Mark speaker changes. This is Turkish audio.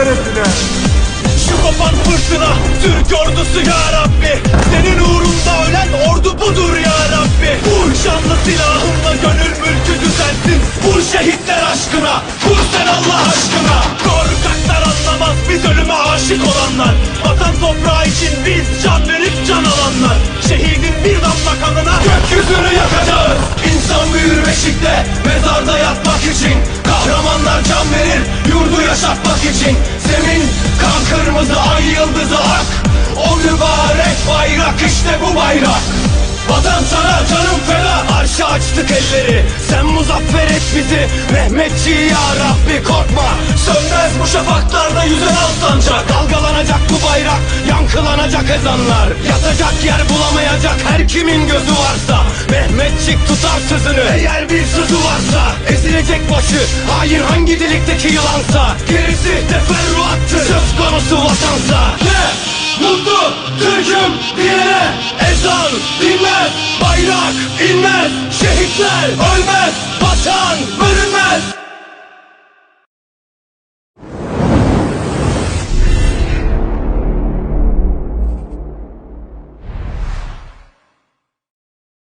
Speaker 1: şerefine.
Speaker 2: Şu kopan fırtına Türk ordusu ya Rabbi. Senin uğrunda ölen ordu budur ya Rabbi. Vur şanlı silahınla gönül mülkü düzelsin Vur şehitler aşkına Vur sen Allah aşkına. Korkaklar anlamaz biz ölüme aşık olanlar. Vatan toprağı için biz can verip can alanlar. Şehidin bir damla kanına Gökyüzünü yakacağız. İnsan büyür beşikte Mezarda yatmak için işte bu bayrak. Vatan sana canım feda. Arşa açtık elleri. Sen muzaffer et bizi. Mehmetçi ya Rabbi korkma. Sönmez bu şafaklarda yüzen al sancak Dalgalanacak bu bayrak Yankılanacak ezanlar. Yatacak yer bulamayacak her kimin gözü varsa. Mehmetçik tutar sözünü Eğer bir sözü varsa. Ezilecek başı Hain hangi delikteki yılansa. Gerisi teferruattır Söz konusu vatansa. Ne? Diyene ezan dinmez Bayrak inmez Şehitler ölmez Vatan bölünmez